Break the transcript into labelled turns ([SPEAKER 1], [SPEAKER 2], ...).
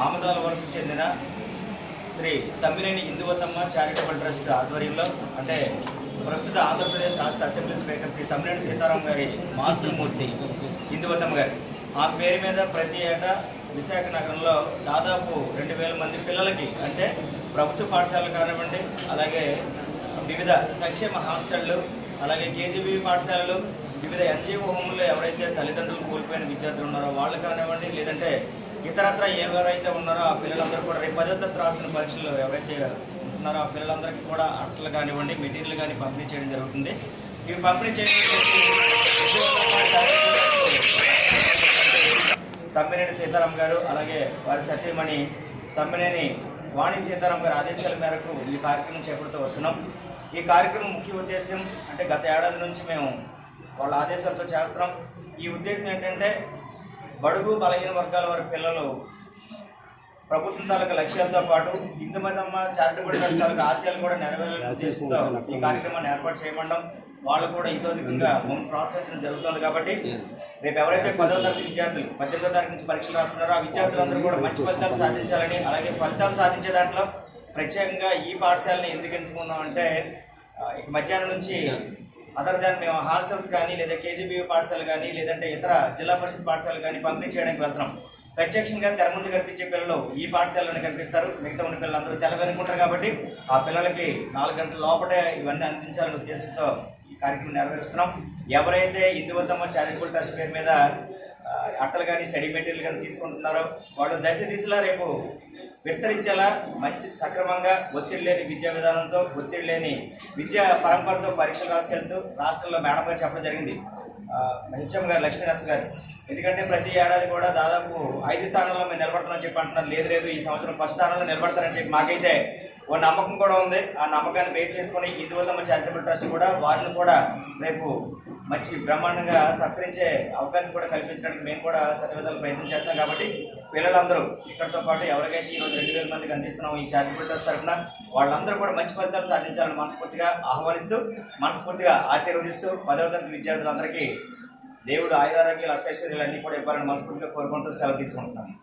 [SPEAKER 1] ఆమదాల వలస చెందిన Shri Tammineni Hinduvatamma charitable trust ఆధ్వర్యంలో అంటే ప్రస్తుత ఆంధ్రప్రదేశ్ రాష్ట్ర అసెంబ్లీ స్పీకర్ శ్రీ తమ్మినేని సీతారాం గారి మాతృమూర్తి హిందువతమ్మ గారి. ఆ పేరు మీద ప్రతి ఏటా విశాఖ నగరంలో దాదాపు రెండు వేల మంది పిల్లలకి అంటే ప్రభుత్వ పాఠశాలలు కానివ్వండి అలాగే వివిధ సంక్షేమ హాస్టళ్ళు అలాగే కేజీబీ పాఠశాలలు వివిధ ఎన్జిఓ హోమ్లో ఎవరైతే తల్లిదండ్రులు కోల్పోయిన విద్యార్థులు ఉన్నారో వాళ్ళు కానివ్వండి లేదంటే ఇతరత్ర ఎవరైతే ఉన్నారో ఆ పిల్లలందరూ కూడా రేపు పదో తరగతి రాస్తున్న పరీక్షలు ఎవరైతే ఉంటున్నారో ఆ పిల్లలందరికీ కూడా అట్టలు కానివ్వండి మెటీరియల్ కానీ పంపిణీ చేయడం జరుగుతుంది. ఇవి పంపిణీ చేయడం తమ్మినేని సీతారాం గారు అలాగే వారి సత్యమణి తమ్మినేని వాణి సీతారాం గారి ఆదేశాల మేరకు ఈ కార్యక్రమం చేపడుతూ వస్తున్నాం. ఈ కార్యక్రమం ముఖ్య ఉద్దేశం అంటే గత ఏడాది నుంచి మేము వాళ్ళ ఆదేశాలతో చేస్తున్నాం. ఈ ఉద్దేశం ఏంటంటే బడుగు బలహీన వర్గాల వారి పిల్లలు ప్రభుత్వం తాలూకా లక్ష్యాలతో పాటు హిందూ మతమ్మ చారిటబుల్ ట్రస్ట్ తాలూకా ఆశయాలు కూడా నెరవేరాలనే ఉద్దేశంతో ఈ కార్యక్రమాన్ని ఏర్పాటు చేయమండం వాళ్ళు కూడా ఇతోధికంగా మమ్మల్ని ప్రోత్సహించడం జరుగుతుంది కాబట్టి రేపు ఎవరైతే పదో తరగతి విద్యార్థులు పద్దెనిమిదో తారీఖు నుంచి పరీక్షలు రాస్తున్నారో ఆ విద్యార్థులందరూ కూడా మంచి ఫలితాలు సాధించాలని అలాగే ఫలితాలు సాధించే దాంట్లో ప్రత్యేకంగా ఈ పాఠశాలని ఎందుకు ఎంచుకున్నాం అంటే మధ్యాహ్నం నుంచి అదర్ దాన్ మేము హాస్టల్స్ కానీ లేదా కేజీబీవీ పాఠశాల కానీ లేదంటే ఇతర జిల్లా పరిషత్ పాఠశాలలు కానీ పంపిణీ చేయడానికి వెళ్తున్నాం. ప్రత్యక్షంగా తెర ముందు కనిపించే పిల్లలు ఈ పాఠశాలలోనే కనిపిస్తారు. మిగతా ఉన్న పిల్లలందరూ తెల వెనుకుంటారు కాబట్టి ఆ పిల్లలకి నాలుగు గంటల లోపటే ఇవన్నీ అందించాలనే ఉద్దేశంతో ఈ కార్యక్రమం నెరవేరుస్తున్నాం. ఎవరైతే హిందువద్దమ్మ చారిటబుల్ ట్రస్ట్ పేరు మీద అట్టలు కానీ స్టడీ మెటీరియల్ కానీ తీసుకుంటున్నారో వాళ్ళు దశ దిశలా రేపు విస్తరించేలా మంచి సక్రమంగా ఒత్తిడి లేని విద్యా విధానంతో ఒత్తిడి లేని విద్యా పరంపరతో పరీక్షలు రాసుకెళ్తూ రాష్ట్రంలో మేడం గారు చెప్పడం జరిగింది. హెచ్ఎం గారు లక్ష్మీదాస్ గారు. ఎందుకంటే ప్రతి ఏడాది కూడా దాదాపు ఐదు స్థానాల్లో మేము నిలబడతామని చెప్పి అంటున్నారు. లేదు లేదు ఈ సంవత్సరం ఫస్ట్ స్థానంలో నిలబడతారని చెప్పి మాకైతే ఓ నమ్మకం కూడా ఉంది. ఆ నమ్మకాన్ని బేస్ చేసుకొని హిందువులమ్మ చారిటబుల్ ట్రస్ట్ కూడా వారిని కూడా రేపు మంచి బ్రహ్మాండంగా సత్కరించే అవకాశం కూడా కల్పించడానికి మేము కూడా సత్యవేదాలు ప్రయత్నం చేస్తాం కాబట్టి పిల్లలందరూ ఇక్కడితో పాటు ఎవరికైతే ఈరోజు రెండు వేల మందికి అందిస్తున్నాం ఈ చారిటబుల్ ట్రస్ట్ తరఫున వాళ్ళందరూ కూడా మంచి ఫలితాలు సాధించాలని మనస్ఫూర్తిగా ఆహ్వానిస్తూ మనస్ఫూర్తిగా ఆశీర్వదిస్తూ పదవ తరగతి విద్యార్థులందరికీ దేవుడు ఆయురారోగ్యాలు అష్టైశ్వర్యాలు అన్నీ కూడా ఇవ్వాలని మనస్ఫూర్తిగా కోరుకుంటూ సెలవు తీసుకుంటున్నాను